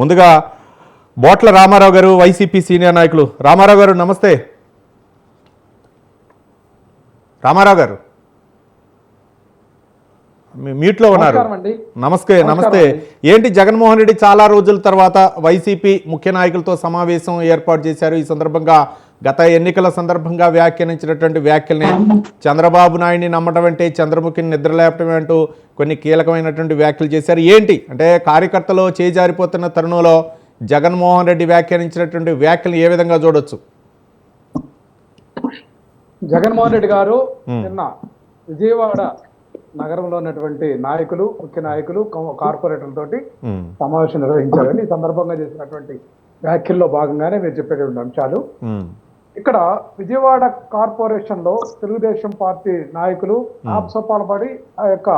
ముందుగా బోట్ల రామారావు గారు YCP senior నాయకులు. రామారావు గారు నమస్తే. రామారావు గారు. మ్యూట్లో ఉన్నారు. నమస్తే నమస్తే. ఏంటి జగన్మోహన్ రెడ్డి చాలా రోజుల తర్వాత వైసీపీ ముఖ్య నాయకులతో సమావేశం ఏర్పాటు చేశారు. ఈ సందర్భంగా గత ఎన్నికల సందర్భంగా వ్యాఖ్యానించినటువంటి వ్యాఖ్యల్ని చంద్రబాబు నాయుడిని నమ్మటం అంటే చంద్రముఖిని నిద్రలేపటం అంటూ కొన్ని కీలకమైనటువంటి వ్యాఖ్యలు చేశారు. ఏంటి? అంటే కార్యకర్తలు చేజారిపోతున్న తరుణంలో జగన్మోహన్ రెడ్డి వ్యాఖ్యానించినటువంటి వ్యాఖ్యలు ఏ విధంగా చూడొచ్చు? జగన్మోహన్ రెడ్డి గారు. నిన్న విజయవాడ నగరంలో ఉన్నటువంటి నాయకులు ముఖ్య నాయకులు కార్పొరేటర్లతోటి సమావేశం నిర్వహించారండి ఈ సందర్భంగా చేసినటువంటి వ్యాఖ్యల్లో భాగంగానే మీరు చెప్పేటువంటి అంశాలు. ఇక్కడ విజయవాడ కార్పొరేషన్లో తెలుగుదేశం పార్టీ నాయకులు ఆప్సపాలపడి ఆ యొక్క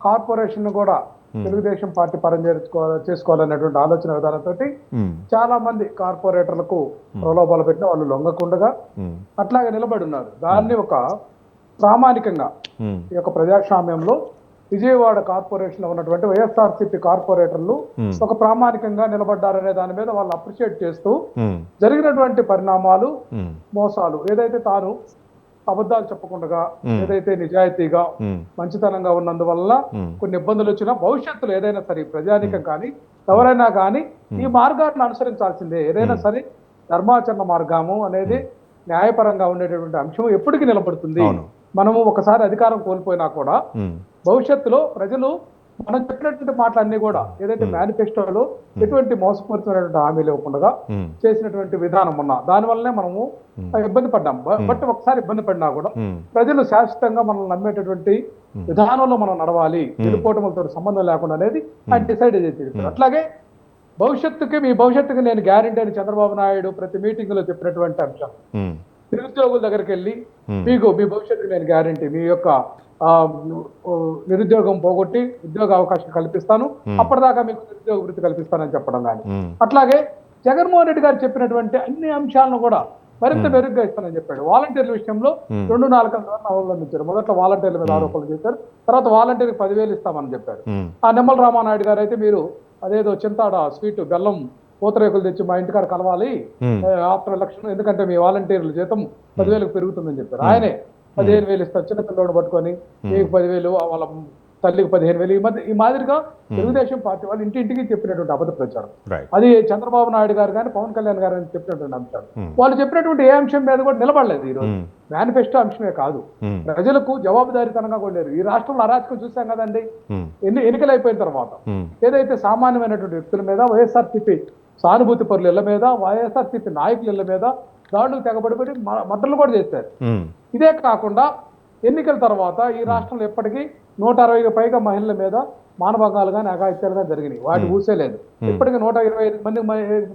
కార్పొరేషన్ కూడా తెలుగుదేశం పార్టీ పరం చేసుకోవాలి చేసుకోవాలనేటువంటి ఆలోచన విధానంతో చాలా మంది కార్పొరేటర్లకు ప్రలోభాలు పెట్టిన వాళ్ళు లొంగకుండగా అట్లాగే నిలబడి ఉన్నారు. దాన్ని ఒక ప్రామాణికంగా ఈ యొక్క ప్రజాస్వామ్యంలో విజయవాడ కార్పొరేషన్లో ఉన్నటువంటి వైఎస్ఆర్సీపీ కార్పొరేటర్లు Hmm. ఒక ప్రామాణికంగా నిలబడ్డారనే దాని మీద వాళ్ళు అప్రిషియేట్ చేస్తూ ఉమ్, జరిగినటువంటి పరిణామాలు ఉమ్, మోసాలు ఏదైతే తాను అబద్ధాలు చెప్పకుండా Hmm. ఏదైతే నిజాయితీగా మంచితనంగా ఉన్నందువల్ల Hmm. కొన్ని ఇబ్బందులు వచ్చినా భవిష్యత్తులో ఏదైనా సరే ప్రజానికం కానీ ఎవరైనా కానీ ఈ మార్గాన్ని అనుసరించాల్సిందే. ఏదైనా సరే ధర్మాచరణ మార్గము అనేది న్యాయపరంగా ఉండేటటువంటి అంశం ఎప్పటికీ నిలబడుతుంది. మనము ఒకసారి అధికారం కోల్పోయినా కూడా భవిష్యత్తులో ప్రజలు మనం చెప్పినటువంటి మాటలన్నీ కూడా ఏదైతే మేనిఫెస్టోలో ఎటువంటి మోసపూరితమైనటువంటి హామీలు ఇవ్వకుండా ఉమ్, చేసినటువంటి విధానం ఉన్నా దానివల్లనే మనము ఇబ్బంది పడ్డాం. బట్ ఒకసారి ఇబ్బంది పడినా కూడా ప్రజలు శాశ్వతంగా మనం నమ్మేటటువంటి విధానంలో మనం నడవాలి. గెలుపోవటంతో సంబంధం లేకుండా అనేది ఆయన డిసైడ్ చేసి అట్లాగే భవిష్యత్తుకి మీ భవిష్యత్తుకి నేను గ్యారంటీ అని చంద్రబాబు నాయుడు ప్రతి మీటింగ్లో చెప్పినటువంటి అంశం. నిరుద్యోగుల దగ్గరికి వెళ్ళి. మీకు మీ భవిష్యత్తుకి నేను గ్యారంటీ మీ యొక్క నిరుద్యోగం పోగొట్టి ఉద్యోగ అవకాశం కల్పిస్తాను. అప్పటిదాకా మీకు నిరుద్యోగ వృత్తి కల్పిస్తానని చెప్పడం కానీ. అట్లాగే జగన్మోహన్ రెడ్డి గారు చెప్పినటువంటి అన్ని అంశాలను కూడా మరింత మెరుగ్గా ఇస్తానని చెప్పాడు. వాలంటీర్ల విషయంలో రెండు నాలుగు అవలంబించారు. మొదట్లో వాలంటీర్ల మీద ఆరోపణలు చేశారు. తర్వాత వాలంటీర్కి పదివేలు ఇస్తామని చెప్పారు. ఆ నిమ్మల రామానాయుడు గారు అయితే మీరు అదేదో చింతాడ స్వీట్ బెల్లం పూతరేకులు తెచ్చి మా ఇంటికాడ కలవాలి. ఆఫ్టర్ ఎలక్షన్ ఎందుకంటే మీ వాలంటీర్ల జీతం పదివేలకు పెరుగుతుందని చెప్పారు. ఆయనే పదిహేను వేలు ఇస్తారు చిన్న పిల్లోడు పట్టుకొని. మీకు పదివేలు వాళ్ళ తల్లికి పదిహేను వేలు. ఈ మధ్య ఈ మాదిరిగా తెలుగుదేశం పార్టీ వాళ్ళు ఇంటింటికి చెప్పినటువంటి అబద్ధ ప్రచారం. అది చంద్రబాబు నాయుడు గారు కానీ పవన్ కళ్యాణ్ గారు కానీ చెప్పినటువంటి అంశాలు Hmm. వాళ్ళు చెప్పినటువంటి ఏ అంశం మీద కూడా నిలబడలేదు ఈ రోజు. ఉమ్, మేనిఫెస్టో అంశమే కాదు. ప్రజలకు జవాబుదారీతనంగా కొన్నారు ఈ రాష్ట్రంలో అరాచకం చూసాం కదండి. ఎన్ని ఎన్నికలు అయిపోయిన తర్వాత ఏదైతే సామాన్యమైనటువంటి వ్యక్తుల మీద వైఎస్ఆర్సీపీ సానుభూతి పరుల ఇళ్ళ మీద వైఎస్ఆర్సీపీ నాయకుల ఇళ్ళ మీద దాడులు తెగబడిపడి మ- మద్దతులు కూడా చేశారు. ఇదే కాకుండా ఎన్నికల తర్వాత ఈ రాష్ట్రంలో ఎప్పటికీ నూట అరవైకి పైగా మహిళల మీద మానభంగాలు కానీ అఘాయిత్యాలు కానీ జరిగినాయి వాటి ఊసేలేదు ఇప్పటికీ నూట ఇరవై ఐదు మంది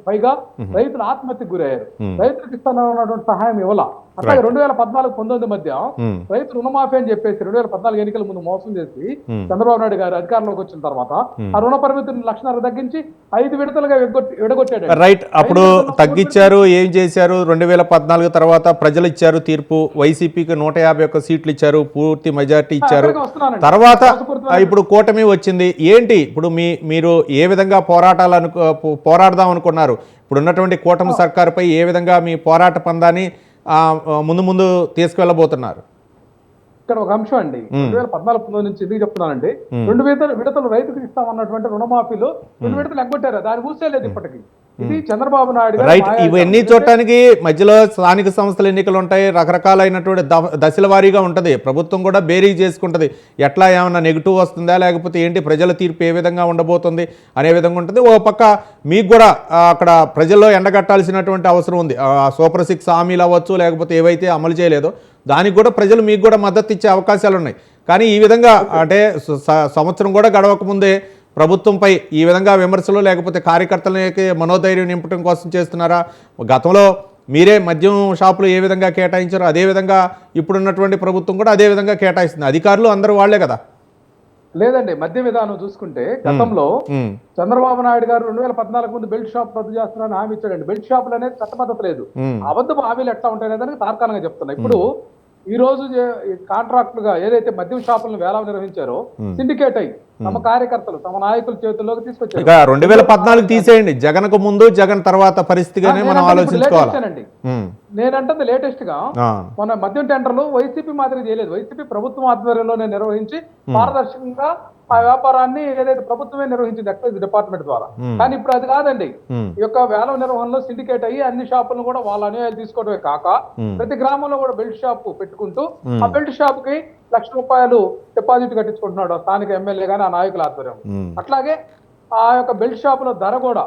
పైగా రైతులు ఆత్మహత్యకు గురయ్యారు. రైతులకు ఇస్తానన్నటువంటి సహాయం ఇవ్వాల? అట్లాగే రెండు వేల పద్నాలుగు పంతొమ్మిది మధ్య ఉమ్, రైతు రుణమాఫీ అని చెప్పేసి రెండు వేల పద్నాలుగు ఎన్నికల ముందు మోసం చేసి Hmm. చంద్రబాబు నాయుడు గారు అధికారంలోకి వచ్చిన తర్వాత ఆ రుణ పరిమితిని లక్షణాలు తగ్గించి ఐదు విడతలుగా విడగొట్టాడు రైట్ అప్పుడు తగ్గించారు ఏం చేశారు? రెండు వేల పద్నాలుగు తర్వాత ప్రజలు ఇచ్చారు తీర్పు వైసీపీకి నూట యాభై ఒక్క సీట్లు ఇచ్చారు పూర్తి మెజార్టీ ఇచ్చారు. తర్వాత ఇప్పుడు కూటమి వచ్చింది. ఏంటి? ఇప్పుడు మీ మీరు ఏ విధంగా పోరాటాలు అనుకో పో- పోరాడదాం అనుకున్నారు? ఇప్పుడు ఉన్నటువంటి కూటమి సర్కారుపై ఏ విధంగా మీ పోరాట పందాన్ని ముందు ముందు తీసుకువెళ్ళబోతున్నారు. ఇక్కడ ఒక అంశం అండి. రెండు వేల పద్నాలుగు పంతొమ్మిది నుంచి ఎందుకు చెప్తున్నానండి. రెండు విడతలు విడతలు రైతుకు ఇస్తామన్నటువంటి రుణమాఫీలో రెండు విడతలు ఎగ్గొట్టారు. దాని ఊసేలేదు ఇప్పటికి. ఇది చంద్రబాబు నాయుడు రైట్. ఇవన్నీ చూడటానికి మధ్యలో స్థానిక సంస్థల ఎన్నికలు ఉంటాయి రకరకాలైనటువంటి ద- దశల వారీగా ఉంటుంది. ప్రభుత్వం కూడా బేరీ చేసుకుంటుంది. ఎట్లా ఏమన్నా నెగిటివ్ వస్తుందా లేకపోతే ఏంటి ప్రజల తీర్పు ఏ విధంగా ఉండబోతుంది అనే విధంగా ఉంటుంది. ఓ పక్క మీకు కూడా అక్కడ ప్రజల్లో ఎండగట్టాల్సినటువంటి అవసరం ఉంది. ఆ, సూపర్ సిక్స్ హామీలు అవ్వచ్చు లేకపోతే ఏవైతే అమలు చేయలేదో దానికి కూడా ప్రజలు మీకు కూడా మద్దతు ఇచ్చే అవకాశాలు ఉన్నాయి కానీ ఈ విధంగా అంటే సంవత్సరం కూడా గడవక ముందే ప్రభుత్వంపై ఈ విధంగా విమర్శలు లేకపోతే కార్యకర్తలకి మనోధైర్యం నింపడం కోసం చేస్తున్నారా? గతంలో మీరే మద్యం షాపులు ఏ విధంగా కేటాయించారో అదే విధంగా ఇప్పుడున్నటువంటి ప్రభుత్వం కూడా అదే విధంగా కేటాయిస్తుంది. అధికారులు అందరూ వాళ్ళే కదా? లేదండి మధ్య విధానం చూసుకుంటే గతంలో చంద్రబాబు నాయుడు గారు రెండు వేల పద్నాలుగు ముందు బెల్ట్ షాప్ రద్దు చేస్తున్నారని హామీ ఇచ్చాడండి. బెల్ట్ షాపులు అనేది చట్టబద్ధత లేదు. అబద్ధపు హామీలు ఎట్లా ఉంటాయి దానికి తార్కాణంగా చెప్తున్నా. ఇప్పుడు ఈ రోజు కాంట్రాక్టులుగా ఏదైతే మద్యం షాపులను వేలం నిర్వహించారో సిండికేట్ అయ్యి తమ కార్యకర్తలు తమ నాయకుల చేతుల్లోకి తీసుకొచ్చారు. రెండు వేల పద్నాలుగు తీసేయండి. జగన్కు ముందు జగన్ తర్వాత పరిస్థితిగానే మనం నేనంటే ఆలోచించుకోవాలి? నేనంటుంది లేటెస్ట్గా మన మద్యం టెండర్లు వైసీపీ మాదిరి చేయలేదు. వైసీపీ ప్రభుత్వం ఆధ్వర్యంలోనే నిర్వహించి పారదర్శకంగా ఆ వ్యాపారాన్ని ఏదైతే ప్రభుత్వమే నిర్వహించింది ఎక్సైజ్ డిపార్ట్మెంట్ ద్వారా. కానీ ఇప్పుడు అది కాదండి ఈ యొక్క వేలం నిర్వహణలో సిండికేట్ అయ్యి అన్ని షాపులను కూడా వాళ్ళ అనుయాయులు తీసుకోవడమే కాక. ప్రతి గ్రామంలో కూడా బెల్ట్ షాప్ పెట్టుకుంటూ. ఆ బెల్ట్ షాప్కి లక్ష రూపాయలు డిపాజిట్ కట్టించుకుంటున్నాడు స్థానిక ఎమ్మెల్యే గానీ ఆ నాయకుల ఆధ్వర్యం అట్లాగే ఆ యొక్క బెల్ట్ షాప్లో ధర కూడా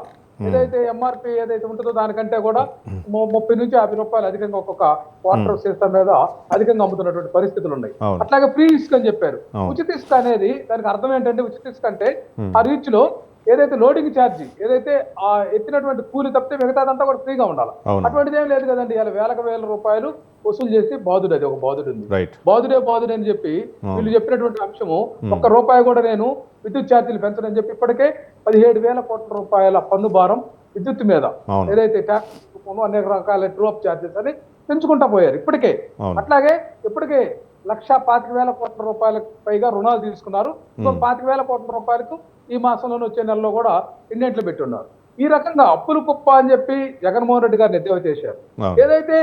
ఏదైతే ఎంఆర్పి ఏదైతే ఉంటుందో దానికంటే కూడా ముప్పై నుంచి యాభై రూపాయలు అధికంగా ఒక్కొక్క వాటర్ సిస్టమ్ మీద అధికంగా అమ్ముతున్నటువంటి పరిస్థితులు ఉన్నాయి. అట్లాగే ఫ్రీ ఇసుక అని చెప్పారు. ఉచిత ఇసుక అనేది దానికి అర్థం ఏంటంటే ఉచిత ఇసుక అంటే ఆ రీచ్లో ఏదైతే లోడింగ్ ఛార్జ్ ఏదైతే ఆ ఎత్తినటువంటి కూలి తప్పితే మిగతాదంతా కూడా ఫ్రీగా ఉండాలి. అటువంటిది ఏం లేదు కదండి. ఇలా వేలకు వేల రూపాయలు వసూలు చేసి బాధుడు అది ఒక బాధుడు ఉంది. బాధుడే బాధుడే అని చెప్పి వీళ్ళు చెప్పినటువంటి అంశము ఒక్క రూపాయి కూడా నేను విద్యుత్ ఛార్జీలు పెంచనని చెప్పి ఇప్పటికే పదిహేడు వేల కోట్ల రూపాయల పన్ను భారం విద్యుత్ మీద ఏదైతే ట్యాక్స్ అనేక రకాల డ్రాప్ ఛార్జెస్ అని పెంచుకుంటా పోయారు. ఇప్పటికే. అట్లాగే ఇప్పటికే లక్ష పాతిక వేల కోట్ల రూపాయలకు పైగా రుణాలు తీసుకున్నారు. ఇంకొక పాతిక వేల కోట్ల రూపాయలకు ఈ మాసంలోనే వచ్చే నెలలో కూడా ఇండెంట్లు పెట్టున్నారు. ఈ రకంగా అప్పులు కుప్ప అని చెప్పి జగన్మోహన్ రెడ్డి గారిని ఎద్దేవా చేశారు. ఏదైతే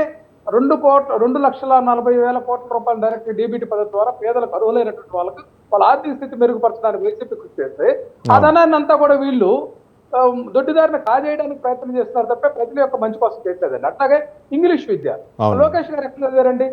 రెండు కోట్ల రెండు లక్షల నలభై వేల కోట్ల రూపాయలు డైరెక్ట్ డీబీటీ పద్ధతి ద్వారా పేదలకు అర్హులైనటువంటి వాళ్ళకు వాళ్ళ ఆర్థిక స్థితి మెరుగుపరచడానికి వైసీపీ కృషి చేస్తే ఆ ధనాన్ని అంతా కూడా వీళ్ళు దొడ్డిదారిని కాజేయడానికి ప్రయత్నం చేస్తున్నారు తప్ప ప్రజల యొక్క మంచి కోసం చేయట్లేదండి. అట్లాగే ఇంగ్లీష్ విద్య. లోకేష్ గారు ఎక్కడ చదివారండి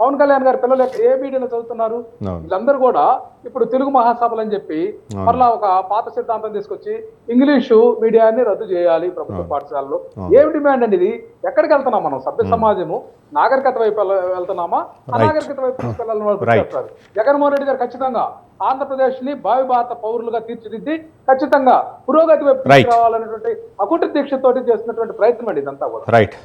పవన్ కళ్యాణ్ గారు పిల్లలు ఏ మీడియాలో చదువుతున్నారు? వీళ్ళందరూ కూడా ఇప్పుడు తెలుగు మహాసభలు అని చెప్పి. మరలా ఒక పాత సిద్ధాంతం తీసుకొచ్చి ఇంగ్లీషు మీడియాని రద్దు చేయాలి ప్రభుత్వ పాఠశాలలో. ఏం డిమాండ్ అండి ఇది? ఎక్కడికి వెళ్తున్నాం మనం? సభ్య సమాజము నాగరికత వైపు వెళ్తున్నామా? అనాగరికత వైపు. చెప్తారు జగన్మోహన్ రెడ్డి గారు ఖచ్చితంగా ఆంధ్రప్రదేశ్ని భావి భారత పౌరులుగా తీర్చిదిద్ది ఖచ్చితంగా పురోగతి వైపు. తీసుకురావాలనేటువంటి అకుట దీక్షతోటి చేస్తున్నటువంటి ప్రయత్నం అండి ఇదంతా కూడా. రైట్